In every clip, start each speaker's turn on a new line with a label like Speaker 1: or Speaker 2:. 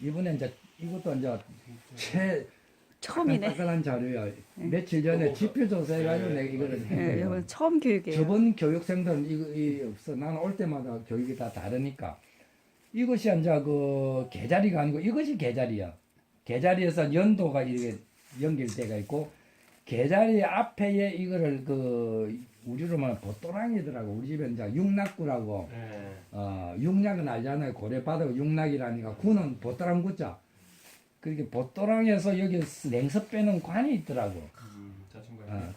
Speaker 1: 이번에 이제 이것도 이제 최
Speaker 2: 처음이네.
Speaker 1: 따끈한 자료야. 며칠 전에 지표 조사해가지고 내가 이거를
Speaker 2: 예. 이건 처음 교육이에요.
Speaker 1: 저번 교육생들은 이거 이 없어. 나는 올 때마다 교육이 다 다르니까. 이것이 이제 그 계자리가 아니고 이것이 계자리야. 계자리에서 연도가 이렇게 연결돼가 있고 계자리 앞에 이거를 그 우리로 말하면 보또랑이더라고. 우리 집에 이제 육낙구라고.
Speaker 3: 네.
Speaker 1: 어, 육낙은 알잖아요. 고래 바다가 육낙이라니까 구는 보따랑 구자. 그렇게 보따랑에서 여기 냉서 빼는 관이 있더라고.
Speaker 3: 음.
Speaker 1: 어,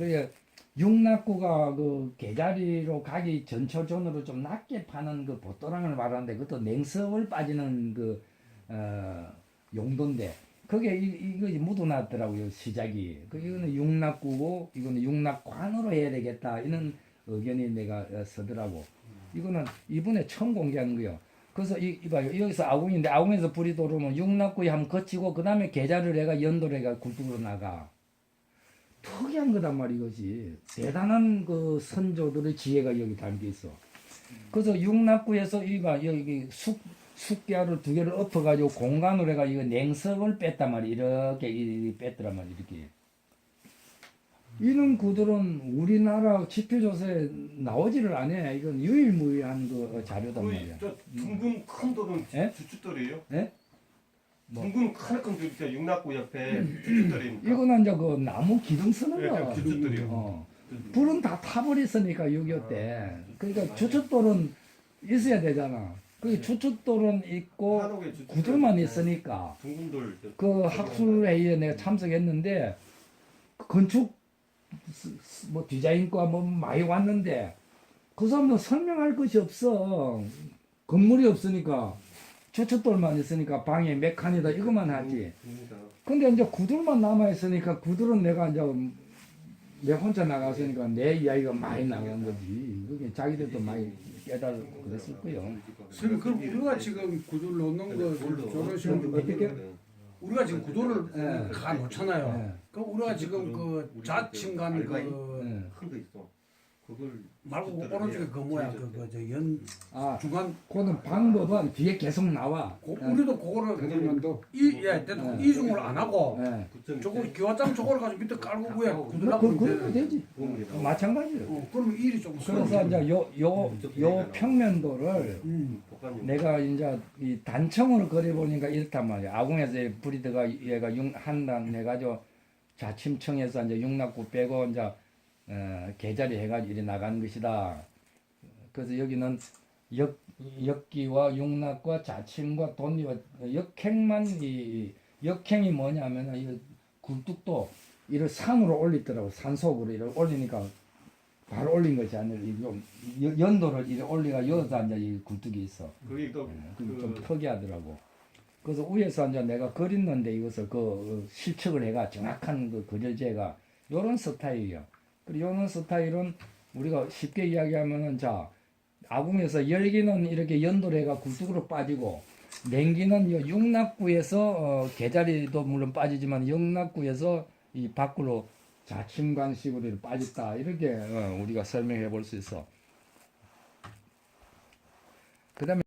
Speaker 1: 육낙구가 그 계자리로 가기 전초전으로 좀 낮게 파는 그 보따랑을 말하는데 그것도 냉석을 빠지는 그 어, 용도인데 그게 이, 이거 묻어놨더라고요 시작이. 그 이거는 육낙구고 이거는 육낙관으로 해야 되겠다 이런 의견이 내가 어, 서더라고. 이거는 이번에 처음 공개하는 거요. 그래서 이, 이봐요. 여기서 아궁인데 아궁에서 불이 들어오면 육낙구에 한번 거치고 그 다음에 계좌를 해가 연도를 해가 굴뚝으로 나가. 특이한 거단 말이 이것이. 대단한 그 선조들의 지혜가 여기 담겨 있어. 그래서 육낙구에서 이봐 여기 숙 숙개를 두 개를 엎어가지고 공간으로 해가 이거 냉석을 뺐단 말이 이렇게 이 뺐더란 말이 이렇게. 이런 구들은 우리나라 지표조사에 나오지를 않아. 이건 유일무이한 그 자료단 말이야.
Speaker 3: 저 둥근 큰 돌은
Speaker 1: 예?
Speaker 3: 주춧돌이에요?
Speaker 1: 예? 뭐.
Speaker 3: 둥근 큰큰 돌 있죠. 육낙구 옆에 주춧돌입니까?
Speaker 1: 이거는 이제 그 나무 기둥 쓰는
Speaker 3: 예,
Speaker 1: 거.
Speaker 3: 그 주춧돌이요.
Speaker 1: 어. 불은 다 타버렸으니까 6.25 때. 그러니까 주춧돌은 있어야 되잖아. 그 주춧돌은 있고
Speaker 3: 한옥에 주춧돌.
Speaker 1: 구들만
Speaker 3: 네.
Speaker 1: 있으니까
Speaker 3: 둥근 돌.
Speaker 1: 그 학술회의에 내가 참석했는데 건축 스- 스- 뭐 디자인과 뭐 많이 왔는데 그 사람들 설명할 것이 없어. 건물이 없으니까 주춧돌만 있으니까 방에 몇 칸이다 이것만 하지.
Speaker 3: 둥근다.
Speaker 1: 근데 이제 구들만 남아 있으니까 구들은 내가 이제 내 혼자 나갔으니까 내 이야기가 많이 나간 거지. 그게 자기들도 많이 깨달고 그랬을 거요.
Speaker 4: 선생님 그럼 우리가 지금 구두를 놓는 거 저러시면
Speaker 1: 어떻게?
Speaker 4: 우리가 지금 구도를
Speaker 1: 예.
Speaker 4: 가 놓잖아요.
Speaker 1: 예.
Speaker 4: 그럼 우리가 지금 그 좌측간 그
Speaker 1: 예.
Speaker 3: 큰거 있어. 그걸
Speaker 4: 말고 그 오른쪽에 그 뭐야 그저연
Speaker 1: 아,
Speaker 4: 중간
Speaker 1: 그거는 방법은 뒤에 계속 나와.
Speaker 4: 고,
Speaker 1: 예.
Speaker 4: 우리도 그거를
Speaker 5: 대통령도
Speaker 4: 이예 대통령
Speaker 1: 예.
Speaker 4: 이중을 안 하고
Speaker 1: 예.
Speaker 4: 저거 기와장 저걸 가지고 밑에 깔고 위에
Speaker 1: 뭐, 그,
Speaker 4: 놔두면
Speaker 1: 그러면
Speaker 4: 돼.
Speaker 1: 되지.
Speaker 3: 도움이
Speaker 1: 마찬가지로.
Speaker 4: 어, 그러면 일이 조금
Speaker 1: 그래서. 이제 요, 요, 요 평면도를
Speaker 4: 음.
Speaker 3: 복합용.
Speaker 1: 내가 이제 이 단청으로 그려보니까 이렇단 말이야. 아궁에서 브리드가 얘가 육, 한단 해가지고 자침청에서 이제 육낙구 빼고 이제 어, 계자리 해가지고 이래 나가는 것이다. 그래서 여기는 역, 역기와 육낙과 자침과 돈리와 역행만 이 역행이 뭐냐면은 이 굴뚝도 이를 산으로 올리더라고 산 속으로 이를 올리니까 바로 올린 것이 아니라 이좀 연도를 이래 올리가 여기서 이제 이 굴뚝이 있어.
Speaker 3: 그게 또
Speaker 1: 그,
Speaker 3: 좀그
Speaker 1: 특이하더라고. 그래서 위에서 이제 내가 그렸는데 이것을 그 어, 실측을 해가 정확한 그 그려제가 요런 스타일이야. 요런 스타일은 우리가 쉽게 이야기하면은 자 아궁에서 열기는 이렇게 연도를 해가 굴뚝으로 빠지고 냉기는 이 육낙구에서 어, 개자리도 물론 빠지지만 영낙구에서 이 밖으로 자침관식으로 빠졌다 이렇게 어, 우리가 설명해 볼 수 있어. 그다음에